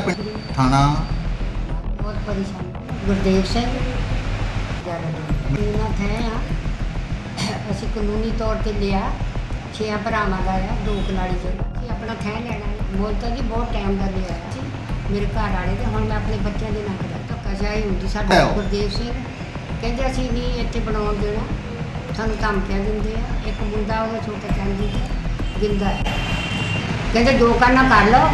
ਕਿਹੜਾ ਪਿੰਡ ਥਾਣਾ? ਬਹੁਤ ਪਰੇਸ਼ਾਨ ਗੁਰਦੇਵ ਸਿੰਘ ਇਹਨਾਂ ਥੇ ਆ ਅਸੀਂ ਕਾਨੂੰਨੀ ਤੌਰ ਤੇ ਲਿਆ। ਛੇ ਭਰਾਵਾਂ ਦਾ ਆ ਦੋ ਕਨਾਲੀ ਚ ਅਸੀਂ ਆਪਣਾ ਥੈ ਲੈਣਾ ਹੈ। ਮੁੱਲ ਤਾਂ ਜੀ ਬਹੁਤ ਟਾਈਮ ਦਾ ਲਿਆ ਸੀ ਮੇਰੇ ਘਰ ਵਾਲੇ ਤੇ ਹੁਣ ਮੈਂ ਆਪਣੇ ਬੱਚਿਆਂ ਦੇ ਨਾਲ ਕਰਾਂ ਧੱਕਾਸ਼ਾਹੀ ਹੁੰਦੀ ਸਾਡਾ। ਗੁਰਦੇਵ ਸਿੰਘ ਕਹਿੰਦੇ ਅਸੀਂ ਨਹੀਂ ਇੱਥੇ ਬਣਾਉਣ ਦੇਣਾ। ਸਾਨੂੰ ਧਮਕੀਆਂ ਦਿੰਦੇ ਆ। ਇੱਕ ਮੁੰਡਾ ਉਹਦਾ ਛੋਟਾ ਚੰਗੀ ਗਿੰਦਾ ਹੈ। ਕਹਿੰਦੇ ਦੋ ਕੰਨਾਂ ਕਰ ਲਓ।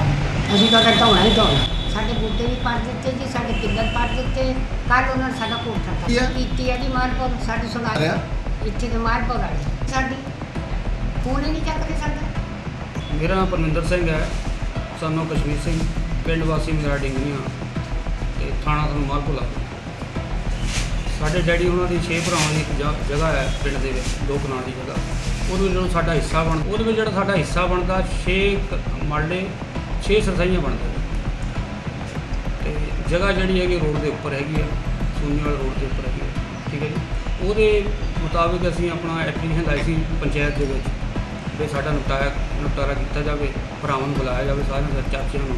ਅਸੀਂ ਤੁਹਾਡਾ ਢਾਉਣਾ ਹੀ ਢਾਉਣਾ ਸਾਡੇ ਬੂਟੇ ਵੀ ਪੜ ਦਿੱਤੇ ਜੀ ਸਾਡੇ ਪਿੱਲਰ ਪੜ ਦਿੱਤੇ। ਕੱਲ ਉਹਨਾਂ ਨੇ ਸਾਡਾ ਕੋਠਾ ਕੀ ਆ? ਕੀਤੀ ਹੈ ਜੀ ਮਾਰਪੁਰ ਸਾਡੀ ਸੁਣਾ ਅਰਿਆ? ਇੱਥੇ ਦੇ ਮਾਰਪੁਰ ਵਾਲੇ। ਸਾਡੀ ਫੋਨ ਹੀ ਨਹੀਂ ਚੱਕਦੇ ਸਾਡਾ। ਮੇਰਾ ਨਾਮ ਪਰਮਿੰਦਰ ਸਿੰਘ ਹੈ। ਸਾਨੂੰ ਕਸ਼ਮੀਰ ਸਿੰਘ ਪਿੰਡ ਵਾਸੀ ਮੇਰਾ ਡਿੰਗਰੀਆਂ ਤੇ ਥਾਣਾ ਤੋਂ ਮਾਲਪੁਲਾ ਸਾਡੇ ਡੈਡੀ ਉਹਨਾਂ ਦੀ ਛੇ ਭਰਾਵਾਂ ਦੀ ਇੱਕ ਜਗ੍ਹਾ ਹੈ ਪਿੰਡ ਦੇ ਵਿੱਚ ਦੋ ਕਨਾਲ ਦੀ ਜਗ੍ਹਾ। ਉਹਦੇ ਵਿੱਚ ਜਦੋਂ ਸਾਡਾ ਹਿੱਸਾ ਬਣ ਉਹਦੇ ਵਿੱਚ ਜਿਹੜਾ ਸਾਡਾ ਹਿੱਸਾ ਬਣਦਾ 6 ਮਰਲੇ 6 ਸਰਸਾਈਆਂ ਬਣਦੇ ਨੇ ਤੇ ਜਗ੍ਹਾ ਜਿਹੜੀ ਹੈਗੀ ਰੋਡ ਦੇ ਉੱਪਰ ਹੈਗੀ ਹੈ ਸੂਨੀਵਾਲ ਰੋਡ ਦੇ ਉੱਪਰ ਹੈਗੀ ਹੈ ਠੀਕ ਹੈ ਜੀ। ਉਹਦੇ ਮੁਤਾਬਿਕ ਅਸੀਂ ਆਪਣਾ ਐਪਲੀਕੇਸ਼ਨ ਲਾਈ ਸੀ ਪੰਚਾਇਤ ਦੇ ਵਿੱਚ ਵੀ ਸਾਡਾ ਨਿਪਟਾਰਾ ਨਿਪਟਾਰਾ ਕੀਤਾ ਜਾਵੇ ਭਰਾਵਾਂ ਨੂੰ ਬੁਲਾਇਆ ਜਾਵੇ ਸਾਰਿਆਂ ਦੇ ਚਾਚਿਆਂ ਨੂੰ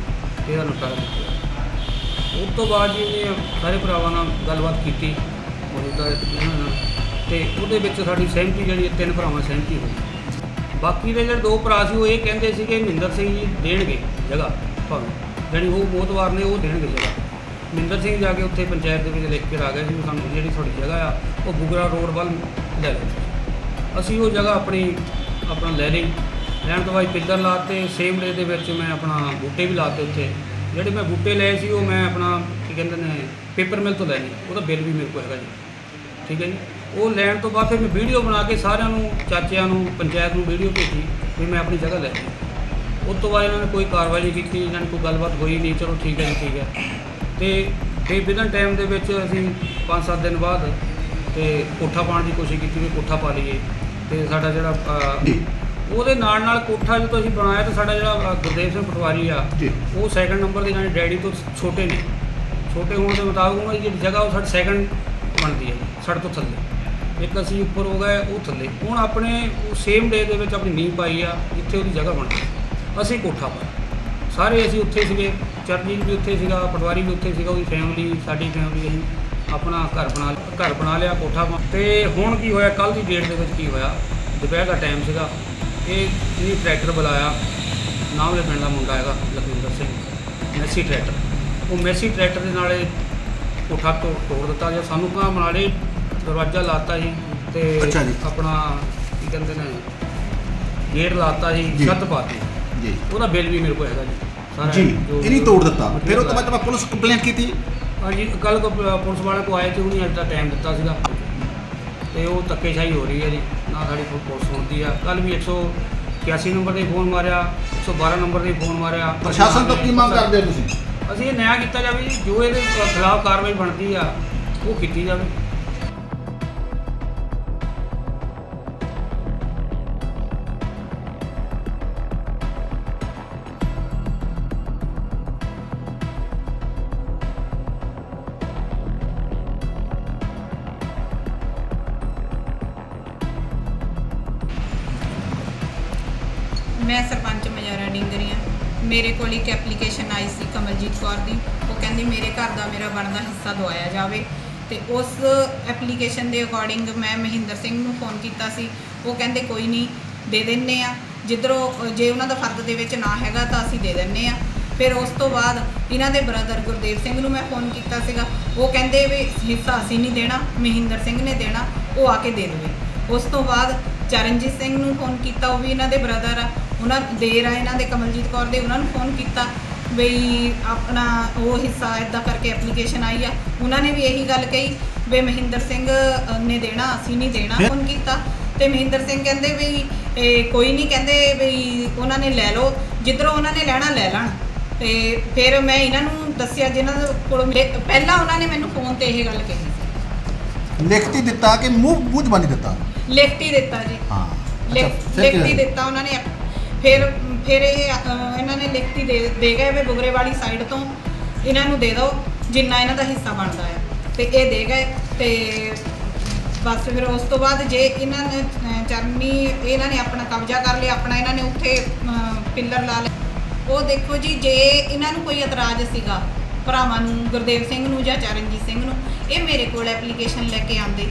ਇਹਦਾ ਨਿਪਟਾਰਾ ਕੀਤਾ ਜਾਵੇ। ਉਸ ਤੋਂ ਬਾਅਦ ਜੀ ਇਹਨੇ ਸਾਰੇ ਭਰਾਵਾਂ ਨਾਲ ਗੱਲਬਾਤ ਕੀਤੀ ਮੌਜੂਦਾ ਉਹਨਾਂ ਨਾਲ ਤੇ ਉਹਦੇ ਵਿੱਚ ਸਾਡੀ ਸਹਿਮਤੀ ਜਿਹੜੀ ਹੈ, ਤਿੰਨ ਭਰਾਵਾਂ ਸਹਿਮਤੀ ਹੋਈ ਬਾਕੀ ਦੇ ਜਿਹੜੇ ਦੋ ਭਰਾ ਸੀ ਉਹ ਇਹ ਕਹਿੰਦੇ ਸੀ ਕਿ ਮਹਿੰਦਰ ਸਿੰਘ ਜੀ ਦੇਣਗੇ। ਜਗ੍ਹਾ ਤੁਹਾਨੂੰ ਜਿਹੜੀ ਉਹ ਮੋਤਵਾਰ ਨੇ ਉਹ ਦੇਣਗੇ ਜਗ੍ਹਾ। ਮਹਿੰਦਰ ਸਿੰਘ ਜਾ ਕੇ ਉੱਥੇ ਪੰਚਾਇਤ ਦੇ ਵਿੱਚ ਲਿਖ ਕੇ ਆ ਗਿਆ ਸੀ ਵੀ ਸਾਨੂੰ ਜਿਹੜੀ ਤੁਹਾਡੀ ਜਗ੍ਹਾ ਆ, ਉਹ ਬੁਗਰਾ ਰੋਡ ਵੱਲ ਲੈ ਲਓ। ਅਸੀਂ ਉਹ ਜਗ੍ਹਾ ਆਪਣੀ, ਆਪਣਾ ਲੈ ਲਈ। ਲੈਣ ਤੋਂ ਬਾਅਦ ਪਿੱਲਰ ਲਾਤੇ ਸੇਮ ਡੇ ਦੇ ਵਿੱਚ ਮੈਂ ਆਪਣਾ ਬੂਟੇ ਵੀ ਲਾਤੇ ਉੱਥੇ। ਜਿਹੜੇ ਮੈਂ ਬੂਟੇ ਲਏ ਸੀ, ਉਹ ਮੈਂ ਆਪਣਾ, ਕੀ ਕਹਿੰਦੇ ਨੇ ਪੇਪਰ ਮਿਲ ਤੋਂ ਲੈ ਲਈ ਉਹਦਾ ਬਿੱਲ ਵੀ ਮੇਰੇ ਕੋਲ ਹੈਗਾ ਜੀ। ਠੀਕ ਹੈ ਜੀ? ਉਹ ਲੈਣ ਤੋਂ ਬਾਅਦ ਫਿਰ ਮੈਂ ਵੀਡੀਓ ਬਣਾ ਕੇ ਸਾਰਿਆਂ ਨੂੰ, ਚਾਚਿਆਂ ਨੂੰ, ਪੰਚਾਇਤ ਨੂੰ ਵੀਡੀਓ ਭੇਜੀ ਵੀ ਮੈਂ ਆਪਣੀ ਜਗ੍ਹਾ ਲੈ ਲਈ। ਉਸ ਤੋਂ ਬਾਅਦ ਇਹਨਾਂ ਨੇ ਕੋਈ ਕਾਰਵਾਈ ਨਹੀਂ ਕੀਤੀ ਇਹਨਾਂ ਨੇ ਕੋਈ ਗੱਲਬਾਤ ਹੋਈ ਨਹੀਂ ਚਲੋ ਠੀਕ ਹੈ ਜੀ ਠੀਕ ਹੈ। ਤੇ ਫਿਰ ਬਿਨਾਂ ਟਾਈਮ ਦੇ ਵਿੱਚ ਅਸੀਂ 5-7 ਦਿਨ ਬਾਅਦ ਤੇ ਕੋਠਾ ਪਾਉਣ ਦੀ ਕੋਸ਼ਿਸ਼ ਕੀਤੀ ਵੀ ਕੋਠਾ ਪਾ ਲਈਏ। ਤੇ ਸਾਡਾ ਜਿਹੜਾ ਅ, ਉਹਦੇ ਨਾਲ ਨਾਲ ਕੋਠਾ ਜਦੋਂ ਅਸੀਂ ਬਣਾਇਆ ਤਾਂ ਸਾਡਾ ਜਿਹੜਾ ਅ, ਗੁਰਦੇਵ ਸਿੰਘ ਪਟਵਾਰੀ ਆ ਜੀ। ਉਹ ਸੈਕੰਡ ਨੰਬਰ ਦੇ ਜਾਨੀ ਡੈਡੀ ਤੋਂ ਛੋਟੇ ਨੇ। ਛੋਟੇ ਹੋਣ ਦੇ ਮੁਤਾਬਕ ਉਹਨਾਂ ਦੀ ਜਿਹੜੀ ਜਗ੍ਹਾ ਉਹ ਸਾਡੇ ਸੈਕੰਡ ਬਣਦੀ ਹੈ ਸਾਡੇ ਤੋਂ ਥੱਲੇ। ਇੱਕ ਅਸੀਂ ਉੱਪਰ ਹੋ ਗਏ ਉਹ ਥੱਲੇ। ਹੁਣ ਆਪਣੇ ਉਹ ਸੇਮ ਡੇ ਦੇ ਵਿੱਚ ਆਪਣੀ ਨੀਂਹ ਪਾਈ ਆ ਜਿੱਥੇ ਉਹਦੀ ਜਗ੍ਹਾ ਬਣ ਗਈ। ਅਸੀਂ ਕੋਠਾ ਪਾਇਆ ਸਾਰੇ ਅਸੀਂ ਉੱਥੇ ਸੀਗੇ ਚਰਨਜੀਤ ਵੀ ਉੱਥੇ ਸੀਗਾ ਪਟਵਾਰੀ ਵੀ ਉੱਥੇ ਸੀਗਾ ਉਹਦੀ ਫੈਮਿਲੀ ਸਾਡੀ ਫੈਮਿਲੀ ਅਸੀਂ ਆਪਣਾ ਘਰ ਬਣਾ ਘਰ ਬਣਾ ਲਿਆ ਕੋਠਾ ਬਣਾ- ਤੇ ਹੁਣ ਕੀ ਹੋਇਆ ਕੱਲ ਦੀ ਡੇਟ ਦੇ ਵਿੱਚ ਕੀ ਹੋਇਆ ਦੁਪਹਿਰ ਦਾ ਟਾਈਮ ਸੀਗਾ ਇਹ ਇਹ ਟਰੈਕਟਰ ਬੁਲਾਇਆ ਨਾਮ ਦੇ ਪਿੰਡ ਦਾ ਮੁੰਡਾ ਹੈਗਾ ਲਖਵਿੰਦਰ ਸਿੰਘ ਮੈਸੀ ਟਰੈਕਟਰ ਉਹ ਮੈਸੀ ਟਰੈਕਟਰ ਦੇ ਨਾਲ ਕੋਠਾ ਤੋੜ ਤੋੜ ਦਿੱਤਾ ਜਾਂ ਸਾਨੂੰ ਕਹਾਂ ਬਣਾ ਦਰਵਾਜ਼ਾ ਲਾਤਾ ਜੀ ਤੇ ਜੀ। ਆਪਣਾ ਕੀ ਕਹਿੰਦੇ ਨੇ ਗੇਟ ਲਾਤਾ ਜੀ ਜੀ। ਛੱਤ ਪਾਤੀ ਜੀ ਉਹਦਾ ਬਿੱਲ ਵੀ ਮੇਰੇ ਕੋਲ ਹੈਗਾ ਜੀ। ਸਾਰਾ ਜੀ ਜੋ- ਇਹ ਨਹੀਂ ਤੋੜ ਦਿੱਤਾ। ਫਿਰ ਉਹ ਤੋਂ ਬਾਅਦ ਪੁਲਿਸ ਕੰਪਲੇਂਟ ਕੀਤੀ। ਹਾਂਜੀ ਕੱਲ ਪੁਲਿਸ ਵਾਲਿਆਂ ਕੋ ਆਏ ਤੇ ਉਹਨੇ ਅੱਜ ਦਾ ਟਾਈਮ ਦਿੱਤਾ ਸੀਗਾ। ਤੇ ਉਹ ਧੱਕੇਸ਼ਾਹੀ ਹੋ ਰਹੀ ਹੈ ਜੀ। ਨਾ ਸਾਡੀ ਪੁ- ਪੁਲਿਸ ਸੁਣਦੀ ਆ। ਕੱਲ ਵੀ 181 ਨੰਬਰ ਤੇ ਫੋਨ ਮਾਰਿਆ 112 ਨੰਬਰ ਤੇ ਫੋਨ ਮਾਰਿਆ। ਪ੍ਰਸ਼ਾਸਨ ਤੋਂ ਕੀ ਮੰਗ ਕਰਦੇ ਹੋ ਤੁਸੀਂ? ਅਸੀਂ ਇਹ ਨਿਆਂ ਕੀਤਾ ਜਾਵੇ ਜੀ ਜੋ ਇਹਦੇ ਖਿਲਾਫ ਕਾਰਵਾਈ ਬਣਦੀ ਆ ਉਹ ਕੀਤੀ ਜਾਵੇ। ਮੈਂ ਸਰਪੰਚ ਮਜਾਰਾ ਡਿੰਗਰੀਆਂ। ਮੇਰੇ ਕੋਲ ਇੱਕ ਐਪਲੀਕੇਸ਼ਨ ਆਈ ਸੀ ਕਮਲਜੀਤ ਕੌਰ ਦੀ। ਉਹ ਕਹਿੰਦੀ, ਮੇਰੇ ਘਰ ਦਾ ਮੇਰਾ ਬਣਦਾ ਹਿੱਸਾ ਦਵਾਇਆ ਜਾਵੇ। ਤੇ ਉਸ ਐਪਲੀਕੇਸ਼ਨ ਦੇ ਅਕੋਰਡਿੰਗ ਮੈਂ ਮਹਿੰਦਰ ਸਿੰਘ ਨੂੰ ਫੋਨ ਕੀਤਾ ਸੀ। ਉਹ ਕਹਿੰਦੇ, ਕੋਈ ਨਹੀਂ ਦੇ ਦਿੰਨੇ ਆ। ਜਿੱਧਰੋਂ ਜੇ ਉਹਨਾਂ ਦਾ ਫਰਦ ਦੇ ਵਿੱਚ ਨਾ ਹੈਗਾ ਤਾਂ ਅਸੀਂ ਦੇ ਦਿੰਨੇ ਆ। ਫਿਰ ਉਸ ਤੋਂ ਬਾਅਦ ਇਹਨਾਂ ਦੇ ਬ੍ਰਦਰ ਗੁਰਦੇਵ ਸਿੰਘ ਨੂੰ ਮੈਂ ਫੋਨ ਕੀਤਾ ਸੀਗਾ। ਉਹ ਕਹਿੰਦੇ ਵੀ, ਹਿੱਸਾ ਅਸੀਂ ਨਹੀਂ ਦੇਣਾ, ਮਹਿੰਦਰ ਸਿੰਘ ਨੇ ਦੇਣਾ, ਉਹ ਆ ਕੇ ਦੇ ਦੇਵੇ। ਉਸ ਤੋਂ ਬਾਅਦ ਚਰਨਜੀਤ ਸਿੰਘ ਨੂੰ ਫੋਨ ਕੀਤਾ, ਉਹ ਵੀ ਇਹਨਾਂ ਦੇ ਬ੍ਰਦਰ ਆ। ਉਹਨਾਂ ਦੇਰ ਆ ਇਹਨਾਂ ਦੇ ਕਮਲਜੀਤ ਕੌਰ ਦੇ ਉਹਨਾਂ ਨੂੰ ਫੋਨ ਕੀਤਾ ਬਈ ਆਪਣਾ ਉਹ ਹਿੱਸਾ ਇਦਾਂ ਕਰਕੇ ਐਪਲੀਕੇਸ਼ਨ ਆਈ ਆ। ਉਹਨਾਂ ਨੇ ਵੀ ਇਹੀ ਗੱਲ ਕਹੀ ਵੀ ਮਹਿੰਦਰ ਸਿੰਘ ਨੇ ਦੇਣਾ ਅਸੀਂ ਨਹੀਂ ਦੇਣਾ? ਫੋਨ ਕੀਤਾ। ਤੇ ਮਹਿੰਦਰ ਸਿੰਘ ਕਹਿੰਦੇ ਵੀ ਇਹ ਕੋਈ ਨਹੀਂ ਕਹਿੰਦੇ ਵੀ ਉਹਨਾਂ ਨੇ ਲੈ ਲਓ ਜਿੱਧਰੋਂ ਉਹਨਾਂ ਨੇ ਲੈਣਾ ਲੈ ਲੈਣ। ਤੇ ਫਿਰ ਮੈਂ ਇਹਨਾਂ ਨੂੰ ਦੱਸਿਆ ਜਿਨ੍ਹਾਂ ਦੇ ਕੋਲ ਪਹਿਲਾਂ ਉਹਨਾਂ ਨੇ ਮੈਨੂੰ ਫੋਨ ਤੇ ਇਹ ਗੱਲ ਕਹੀ। ਲਿਖਤੀ ਦਿੱਤਾ ਕਿ ਮੂੰਹ ਮੂੰਹ ਜ਼ਬਾਨੀ ਦਿੱਤਾ? ਲਿਖਤੀ ਦਿੱਤਾ ਜੀ। ਹਾਂ ਲਿਖਤੀ? ਦਿੱਤਾ ਉਹਨਾਂ ਨੇ ਫਿਰ ਫਿਰ ਇਹ ਅ, ਇਹਨਾਂ ਨੇ ਲਿਖਤੀ ਦੇ ਦੇ ਗਏ ਵੀ ਬੁਗਰੇ ਵਾਲੀ ਸਾਈਡ ਤੋਂ ਇਹਨਾਂ ਨੂੰ ਦੇ ਦਿਓ ਜਿੰਨਾ ਇਹਨਾਂ ਦਾ ਹਿੱਸਾ ਬਣਦਾ ਹੈ ਤੇ ਇਹ ਦੇ ਗਏ ਤੇ ਬਸ ਫਿਰ ਉਸ ਤੋਂ ਬਾਅਦ ਜੇ ਇਹਨਾਂ ਨੇ ਅ, ਚਰਨੀ ਇਹਨਾਂ ਨੇ ਆਪਣਾ ਕਬਜ਼ਾ ਕਰ ਲਿਆ ਆਪਣਾ ਇਹਨਾਂ ਨੇ ਉੱਥੇ ਪਿੱਲਰ ਲਾ ਲਏ ਉਹ ਦੇਖੋ ਜੀ ਜੇ ਇਹਨਾਂ ਨੂੰ ਕੋਈ ਇਤਰਾਜ਼ ਸੀਗਾ ਭਰਾਵਾਂ ਨੂੰ ਗੁਰਦੇਵ ਸਿੰਘ ਨੂੰ ਜਾਂ ਚਰਨਜੀਤ ਸਿੰਘ ਨੂੰ ਇਹ ਮੇਰੇ ਕੋਲ ਐਪਲੀਕੇਸ਼ਨ ਲੈ ਕੇ ਆਉਂਦੇ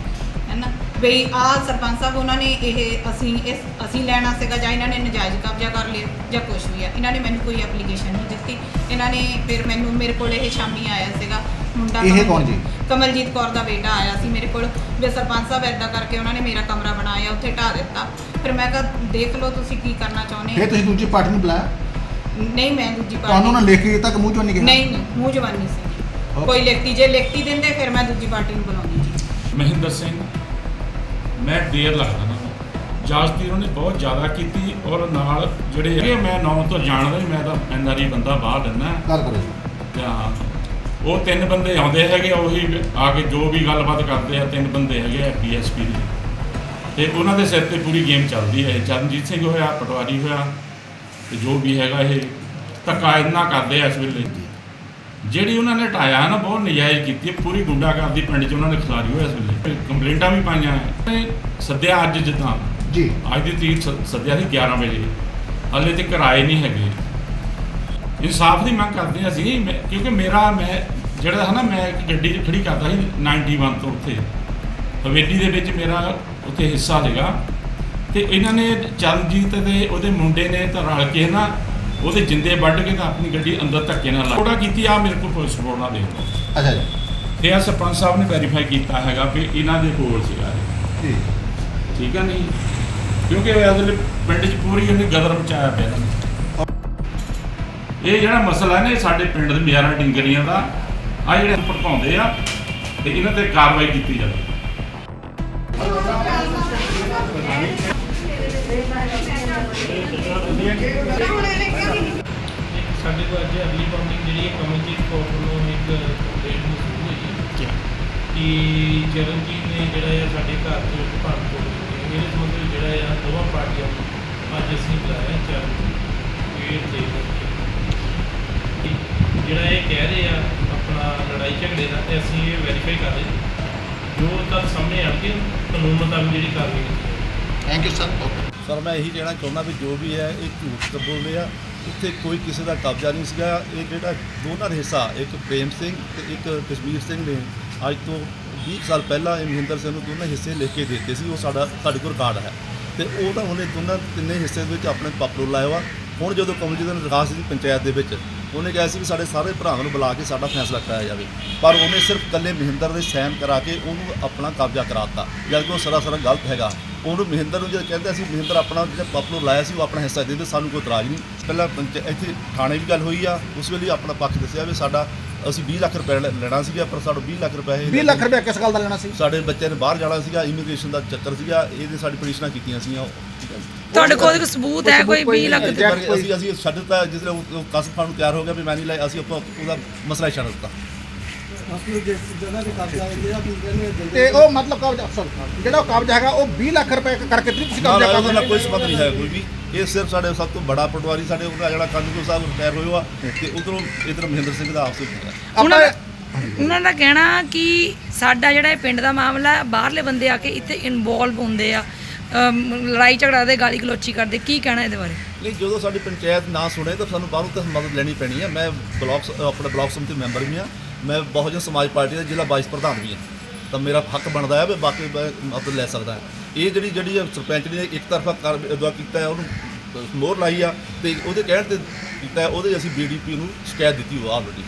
ਹੈਨਾ? ਬਈ ਆ ਸਰਪੰਚ ਸਾਹਿਬ ਉਹਨਾਂ ਨੇ ਇਹ ਅਸੀਂ ਇਸ ਅਸੀਂ ਲੈਣਾ ਸੀਗਾ ਜਾਂ ਇਹਨਾਂ ਨੇ ਨਜਾਇਜ਼ ਕਬਜ਼ਾ ਕਰ ਲਿਆ ਜਾਂ ਕੁਝ ਵੀ ਆ। ਇਹਨਾਂ ਨੇ ਮੈਨੂੰ ਕੋਈ ਐਪਲੀਕੇਸ਼ਨ ਨਹੀਂ ਦਿੱਤੀ। ਇਹਨਾਂ ਨੇ ਫਿਰ ਮੈਨੂੰ ਮੇਰੇ ਕੋਲ ਇਹ ਸ਼ਾਮੀ ਆਇਆ ਸੀਗਾ ਮੁੰਡਾ ਇਹ ਕੌਣ ਜੀ? ਕਮਲਜੀਤ ਕੌਰ ਦਾ ਬੇਟਾ ਆਇਆ ਸੀ ਮੇਰੇ ਕੋਲ। ਵੀ ਸਰਪੰਚ ਸਾਹਿਬ ਐਦਾਂ ਕਰਕੇ ਉਹਨਾਂ ਨੇ ਮੇਰਾ ਕਮਰਾ ਬਣਾਇਆ ਉੱਥੇ ਢਾ ਦਿੱਤਾ। ਫਿਰ ਮੈਂ ਕਿਹਾ ਦੇਖ ਲਓ ਤੁਸੀਂ ਕੀ ਕਰਨਾ ਚਾਹੁੰਦੇ ਫਿਰ ਹੋ ਤੁਸੀਂ ਦੂਜੀ ਪਾਰਟੀ ਨੂੰ ਬੁਲਾਇਆ? ਨਹੀਂ ਮੈਂ ਦੂਜੀ ਤੁਹਾਨੂੰ ਉਹਨਾਂ ਪਾਰਟੀ ਲਿਖ ਕੇ ਦਿੱਤਾ ਕਿ ਮੂੰਹ ਚੋਂ ਨਹੀਂ ਗਿਆ ਨਹੀਂ ਨਹੀਂ ਮੂੰਹ ਜਵਾਨੀ ਸੀ. ਕੋਈ ਲਿਖਤੀ ਜੇ ਲਿਖਤੀ ਦਿੰਦੇ ਫਿਰ ਮੈਂ ਦੂਜੀ ਪਾਰਟੀ ਨੂੰ ਬੁਲਾਉਂਦੀ ਜੀ। ਮਹਿੰਦਰ ਸਿੰਘ ਮੈਂ ਦੇਰ ਲੱਗਦਾ ਨਾ। ਜਾਸਤੀ ਉਹਨੇ ਬਹੁਤ ਜ਼ਿਆਦਾ ਕੀਤੀ ਔਰ ਨਾਲ ਜਿਹੜੇ ਹੈਗੇ ਮੈਂ ਨੌਂ ਤੋਂ ਜਾਣਦਾ ਹੀ ਮੈਂ ਤਾਂ ਐਨਆਰਈ ਬੰਦਾ ਬਾਹਰ ਦਿੰਦਾ ਗੱਲ ਕਰੋ ਜੀ। ਉਹ ਤਿੰਨ ਬੰਦੇ ਆਉਂਦੇ ਹੈਗੇ ਉਹੀ ਆ ਕੇ ਜੋ ਵੀ ਗੱਲਬਾਤ ਕਰਦੇ ਆ ਤਿੰਨ ਬੰਦੇ ਹੈਗੇ ਆ ਪੀਐਸਪੀ ਦੇ। ਤੇ ਉਹਨਾਂ ਦੇ ਸਿਰ ਤੇ ਪੂਰੀ ਗੇਮ ਚੱਲਦੀ ਹੈ। ਚਰਨਜੀਤ ਸਿੰਘ ਹੋਇਆ ਪਟਵਾਰੀ ਹੋਇਆ ਤੇ ਜੋ ਵੀ ਹੈਗਾ ਇਹ ਧੱਕਾ ਇੰਨਾ ਕਰਦੇ ਆ ਇਸ ਵੇਲੇ। ਜਿਹੜੀ ਉਹਨਾਂ ਨੇ ਢਾਇਆ ਨਾ ਬਹੁਤ ਨਜਾਇਜ਼ ਕੀਤੀ ਹੈ। ਪੂਰੀ ਗੁੰਡਾਗਰਦੀ ਪਿੰਡ 'ਚ ਉਹਨਾਂ ਨੇ ਖਿਲਾਰੀ ਹੋਇਆ ਇਸ ਵੇਲੇ। ਕੰਪਲੇਂਟਾਂ ਵੀ ਪਾਈਆਂ ਹੈ। ਸੱਦਿਆ ਅੱਜ ਜਿੱਦਾਂ। ਜੀ। ਅੱਜ ਦੀ ਤਰੀਕ ਸ- ਸੱਦਿਆ ਸੀ 11 ਵਜੇ। ਹਾਲੇ ਤੇ ਕਿਰਾਏ ਨਹੀਂ ਹੈਗੇ। ਇਨਸਾਫ ਦੀ ਮੰਗ ਕਰਦੇ ਹਾਂ ਅਸੀਂ। ਮੈਂ- ਕਿਉਂਕਿ ਮੇਰਾ ਮੈਂ ਜਿਹੜਾ ਹੈ ਨਾ ਮੈਂ ਇੱਕ ਗੱਡੀ 'ਚ ਖੜੀ ਕਰਦਾ ਸੀ 91 ਤੋਂ ਉੱਥੇ। ਹਵੇਲੀ ਦੇ ਵਿੱਚ ਮੇਰਾ ਉੱਥੇ ਹਿੱਸਾ ਸੀਗਾ। ਤੇ ਇਹਨਾਂ ਨੇ ਚਰਨਜੀਤ ਦੇ ਉਹਦੇ ਮੁੰਡੇ ਨੇ ਤਾਂ ਰਲ ਕੇ ਨਾ ਉਹਦੇ ਜਿੰਦੇ ਵੱਢ ਕੇ ਤਾਂ ਆਪਣੀ ਗੱਡੀ ਅੰਦਰ ਧੱਕੇ ਨਾਲ ਲਾ ਥੋੜਾ ਕੀਤੀ ਆ ਮੇਰੇ ਕੋਲ ਪੁਲਿਸ ਰਿਪੋਰਟ ਨਾਲ ਦੇਖ ਲਓ। ਅੱਛਾ ਜੀ। ਤੇ ਆ ਸਰਪੰਚ ਸਾਹਿਬ ਨੇ ਵੈਰੀਫਾਈ ਕੀਤਾ ਹੈਗਾ ਵੀ ਇਹਨਾਂ ਦੇ ਕੋਲ ਸੀਗਾ ਇਹ। ਜੀ। ਠੀਕ ਹੈ ਨਹੀਂ? ਕਿਉਂਕਿ ਅਸਲ ਪਿੰਡ 'ਚ ਪੂਰੀ ਉਹਨੇ ਗਦਰ ਮਚਾਇਆ ਪਿਆ ਇਹਨਾਂ ਨੇ। ਇਹ ਜਿਹੜਾ ਮਸਲਾ ਨੇ ਸਾਡੇ ਪਿੰਡ ਦੇ ਮਿਆਰਾ ਡਿੰਗਰੀਆਂ ਦਾ ਆ ਜਿਹੜੇ ਭੜਕਾਉਂਦੇ ਆ ਤੇ ਇਹਨਾਂ ਤੇ ਕਾਰਵਾਈ ਕੀਤੀ ਜਾਵੇ। ਸਾਡੇ ਕੋਲ ਅੱਜ ਅਗਲੀ ਬਾਉਂਡਿੰਗ ਜਿਹੜੀ ਹੈ ਕਮਲਜੀਤ ਕੌਰ ਵੱਲੋਂ ਇੱਕ ਕੰਪਲੇਂਟ ਮਸੂਲ ਹੋਈ ਹੈ। ਕਿ ਚਰਨਜੀਤ ਨੇ ਜਿਹੜਾ ਹੈ ਸਾਡੇ ਘਰ ਤੋਂ ਇੱਕ ਭੰਨ ਤੋੜ ਕੀਤੀ ਹੈ। ਇਹਦੇ ਸੰਬੰਧ ਵਿੱਚ ਜਿਹੜਾ ਆ ਦੋਵਾਂ ਪਾਰਟੀਆਂ ਨੂੰ ਅੱਜ ਅਸੀਂ ਬੁਲਾਇਆ ਚਰਨਜੀਤ ਗੇਟ ਦੇ ਕਰਕੇ। ਕਿ ਜਿਹੜਾ ਇਹ ਕਹਿ ਰਹੇ ਆ ਆਪਣਾ ਲੜਾਈ ਝਗੜੇ ਦਾ ਤੇ ਅਸੀਂ ਇਹ ਵੈਰੀਫਾਈ ਕਰ ਰਹੇ ਹਾਂ। ਜੋ ਤੱਕ ਸਾਹਮਣੇ ਆ ਕੇ ਕਾਨੂੰਨ ਮੁਤਾਬਿਕ ਜਿਹੜੀ ਕਾਰਵਾਈ ਕੀਤੀ ਜਾਵੇ ਥੈਂਕ ਯੂ ਸਰ ਸਰ ਮੈਂ ਇਹੀ ਕਹਿਣਾ ਚਾਹੁੰਦਾ ਵੀ ਜੋ ਵੀ ਹੈ ਇਹ ਝੂਠ ਤਾਂ ਬੋਲਦੇ ਆ। ਉੱਥੇ ਕੋਈ ਕਿਸੇ ਦਾ ਕਬਜ਼ਾ ਨਹੀਂ ਸੀਗਾ। ਇਹ ਜਿਹੜਾ ਦੋਨਾਂ ਦਾ ਹਿੱਸਾ, ਇੱਕ ਪ੍ਰੇਮ ਸਿੰਘ ਤੇ ਇੱਕ ਕਸ਼ਮੀਰ ਸਿੰਘ ਨੇ ਅੱਜ ਤੋਂ 20 ਸਾਲ ਪਹਿਲਾਂ ਇਹ ਮਹਿੰਦਰ ਸਿੰਘ ਨੂੰ ਦੋਨਾਂ ਹਿੱਸੇ ਲਿਖ ਕੇ ਦੇ ਦਿੱਤੇ ਸੀ। ਉਹ ਸਾਡਾ ਸਾਡੇ ਕੋਲ ਰਿਕਾਰਡ ਹੈ। ਤੇ ਉਹ ਤਾਂ ਉਹਨੇ ਦੋਨਾਂ ਤਿੰਨੇ ਹਿੱਸੇ ਦੇ ਵਿੱਚ ਆਪਣੇ ਪਾਪਰੋ ਲਾਇਆ ਵਾ। ਹੁਣ ਜਦੋਂ ਕਮਲਜੀਤ ਨੇ ਦਰਖਾਸਤ ਦਿੱਤੀ ਪੰਚਾਇਤ ਦੇ ਵਿੱਚ ਉਹਨੇ ਕਿਹਾ ਸੀ ਵੀ ਸਾਡੇ ਸਾਰੇ ਭਰਾਵਾਂ ਨੂੰ ਬੁਲਾ ਕੇ ਸਾਡਾ ਫੈਸਲਾ ਕਰਾਇਆ ਜਾਵੇ। ਪਰ ਉਹਨੇ ਸਿਰਫ ਇਕੱਲੇ ਮਹਿੰਦਰ ਦੇ ਸਾਈਨ ਕਰਾ ਕੇ ਉਹਨੂੰ ਆਪਣਾ ਕਬਜ਼ਾ ਕਰਾਤਾ। ਜਦਕਿ ਉਹ ਸਰਾਸਰ ਗਲਤ ਹੈਗਾ। ਉਹਨੂੰ ਮਹਿੰਦਰ ਨੂੰ ਜਦ ਕਹਿੰਦੇ ਅਸੀਂ ਮਹਿੰਦਰ ਆਪਣਾ ਜਿਹੜਾ ਪਾਪੂਲਰ ਲਾਇਆ ਸੀ ਉਹ ਆਪਣਾ ਹਿੱਸਾ ਦੇ ਦੇ ਸਾਨੂੰ ਕੋਈ ਇਤਰਾਜ਼ ਨਹੀਂ। ਪਹਿਲਾਂ ਪੰਚ ਇੱਥੇ ਥਾਣੇ ਵੀ ਗੱਲ ਹੋਈ ਆ। ਉਸ ਵੇਲੇ ਆਪਣਾ ਪੱਖ ਦੱਸਿਆ ਵੀ ਸਾਡਾ ਅਸੀਂ 20 ਲੱਖ ਰੁਪਏ ਲੈ- ਲੈਣਾ ਸੀਗਾ ਪਰ ਸਾਡਾ 20 ਲੱਖ ਰੁਪਏ 20 ਲੱਖ ਰੁਪਏ ਕਿਸ ਗੱਲ ਦਾ ਲੈਣਾ ਸੀ? ਸਾਡੇ ਬੱਚੇ ਨੇ ਬਾਹਰ ਜਾਣਾ ਸੀਗਾ ਇਮੀਗ੍ਰੇਸ਼ਨ ਦਾ ਚੱਕਰ ਸੀਗਾ। ਇਹਦੇ ਸਾਡੀ ਪਟੀਸ਼ਨਾਂ ਕੀਤੀਆਂ ਸੀਗੀਆਂ। ਤੁਹਾਡੇ ਕੋਲ ਕੋਈ ਸਬੂਤ ਹੈ ਕੋਈ 20 ਲੱਖ ਪਰ ਅਸੀਂ ਅਸੀਂ ਛੱਡ ਦਿੱਤਾ ਜਿਸ ਵੇਲੇ ਉਹ- ਉਹ ਕਸਮ ਖਾਨ ਨੂੰ ਤਿਆਰ ਹੋ ਗਿਆ ਵੀ ਮੈਂ ਨਹੀਂ ਲੈ ਅਸੀਂ ਆਪਾਂ ਉਹਦਾ ਮਸਲਾ ਹੀ ਛੱਡ ਦਿੱਤਾ। ਤੇ ਉਹ ਮਤਲਬ ਕਬਜ਼ਾ ਸਰ ਜਿਹੜਾ ਉਹ ਕਬਜ਼ਾ ਹੈਗਾ ਉਹ 20 ਲੱਖ ਰੁਪਏ ਕਰਕੇ ਤੁਸੀਂ ਤੁਸੀਂ ਨਾ ਕਬਜ਼ਾ ਉਹਦੇ ਨਾਲ ਕੋਈ ਸੰਬੰਧ ਨਹੀਂ ਹੈ ਕੋਈ ਵੀ। ਇਹ ਸਿਰਫ ਸਾਡੇ ਸਭ ਤੋਂ ਬੜਾ ਪਟਵਾਰੀ ਸਾਡੇ ਉਹਦਾ ਜਿਹੜਾ ਕਾਨੂੰਗੋ ਸਾਹਿਬ ਰਿਟਾਇਰ ਹੋਏ ਹੋ ਆ ਤੇ ਉਧਰੋਂ ਇਧਰ ਮਹਿੰਦਰ ਸਿੰਘ ਦਾ ਆਪਸ ਵਿੱਚ ਹੈ ਉਹਨਾਂ ਦਾ ਉਹਨਾਂ ਦਾ ਕਹਿਣਾ ਕਿ ਸਾਡਾ ਜਿਹੜਾ ਇਹ ਪਿੰਡ ਦਾ ਮਾਮਲਾ ਹੈ, ਬਾਹਰਲੇ ਬੰਦੇ ਆ ਕੇ ਇੱਥੇ ਇਨਵੋਲਵ ਹੁੰਦੇ ਆ। ਲੜਾਈ ਝਗੜਾ ਦੇ ਗਾਲੀ ਗਲੋਚੀ ਕਰਦੇ, ਕੀ ਕਹਿਣਾ ਇਹਦੇ ਬਾਰੇ? ਨਹੀਂ, ਜਦੋਂ ਸਾਡੀ ਪੰਚਾਇਤ ਨਾ ਸੁਣੇ ਤਾਂ ਸਾਨੂੰ ਬਾਹਰੋਂ ਤਾਂ ਮਦਦ ਲੈਣੀ ਪੈਣੀ ਹੈ ਮੈਂ ਬਲਾਕ ਸ- ਆਪਣਾ ਬਲਾਕ ਸਮਿਤੀ ਮੈਂਬਰ ਵੀ ਹਾਂ ਮੈਂ ਬਹੁਜਨ ਸਮਾਜ ਪਾਰਟੀ ਦਾ ਜ਼ਿਲ੍ਹਾ ਵਾਈਸ ਪ੍ਰਧਾਨ ਵੀ ਹਾਂ ਤਾਂ ਮੇਰਾ ਹੱਕ ਬਣਦਾ ਹੈ ਵੀ ਬਾਕੀ ਮੈਂ ਮਦਦ ਲੈ ਸਕਦਾ ਇਹ ਜਿਹੜੀ ਜਿਹੜੀ ਇਹ ਸਰਪੰਚ ਨੇ ਇੱਕ ਤਰਫਾ ਕਰ ਅਦਾ ਕੀਤਾ ਹੈ ਉਹਨੂੰ ਮੋਹਰ ਲਾਈ ਆ ਤੇ ਉਹਦੇ ਕਹਿਣ ਤੇ ਕੀਤਾ, ਉਹਦੇ ਅਸੀਂ ਬੀਡੀਪੀ ਨੂੰ ਸ਼ਿਕਾਇਤ ਦਿੱਤੀ ਉਹ ਆਲਰੇਡੀ